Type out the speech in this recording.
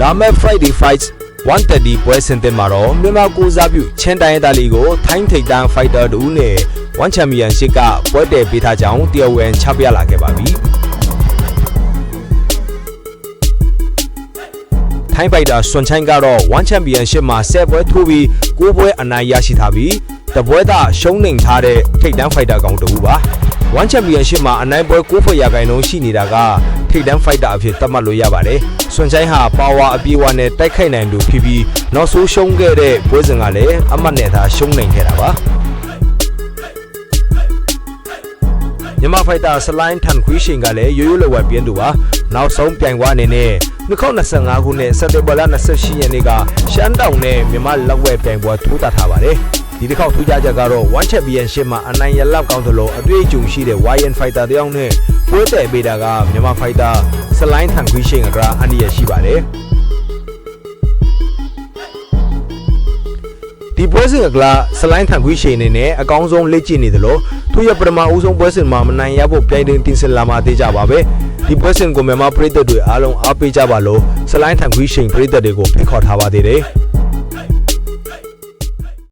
လာမယ့် Friday Fights 130ပွဲစဉ်တင်မှာတော့မြန်မာကိုစားပြုချင်းတိုင်းသားလီကိုထိုင်းထိပ်တန်း fighter တူနဲ့1 championship ကပွဲတည်ပေးထားကြောင်းတရားဝင်ချပြလာခဲ့ပါပြီ။ထိုင်းဖိုက်တာဆွန်ချိုင်းကတော့1 championship မှာ10ပွဲထိုးပြီး9ပွဲအနိုင်ရရှိထားပြီးတပွဲသားရှုံးနိမ့်ထားတဲ့ထိပ်တန်းဖိုက်တာကောင်တူပါ1 championship မှာအနိုင်ပွဲ9ဖွဲ့ရာခိုင်နှုန်းရှိနေတာက ထိပ်တန်းဖိုက်တာအဖြစ်သတ်မှတ်လို့ရပါတယ်ဆွန်ချိုင်းဟာပါဝါအပြေးအဝနဲ့တိုက်ခိုက်နိုင်သူဖြစ်ပြီးနောက်ဆိုးရှုံးခဲ့တဲ့ပွဲစဉ်ကလည်းအမှတ်နဲ့သာရှုံးနိုင်ခဲ့တာပါမြန်မာဖိုက်တာစလိုင်းထန်ခွီးရှင်ကလည်းရိုးရိုးလဝက်ပြင်းသူပါနောက်ဆုံးပြိုင်ပွဲအနေနဲ့2025ခုနှစ်စက်တင်ဘာလ28ရက်နေ့ကရှမ်းတောင်နဲ့မြန်မာလက်ဝဲပြိုင်ပွဲထိုးတာထားပါတယ် ဒီတစ်ခေါက်ထူးခြားချက်ကတော့ One Championship မှာအနိုင်ရလောက်ကောင်းသလိုအတွေ့အကြုံရှိတဲ့ YN Fighter တယောက်နဲ့ပွဲတည်ပေးတာကမြန်မာ Fighter စလိုင်းထန်ခွီးရှင်ကအန္တရာယ်ရှိပါတယ်ဒီပွဲစဉ်ကလာစလိုင်းထန်ခွီးရှင်အနေနဲ့အကောင်းဆုံးလက်ကျင့်နေသလိုသူရပထမဦးဆုံးပွဲစဉ်မှာမနိုင်ရဖို့ပြိုင်တင်တင်ဆက်လာမှသေးကြပါပဲဒီပွဲစဉ်ကိုမြန်မာပရိသတ်တွေအားလုံးအားပေးကြပါလို့စလိုင်းထန်ခွီးရှင်ပရိသတ်တွေကိုဖိတ်ခေါ်ထားပါသေးတယ်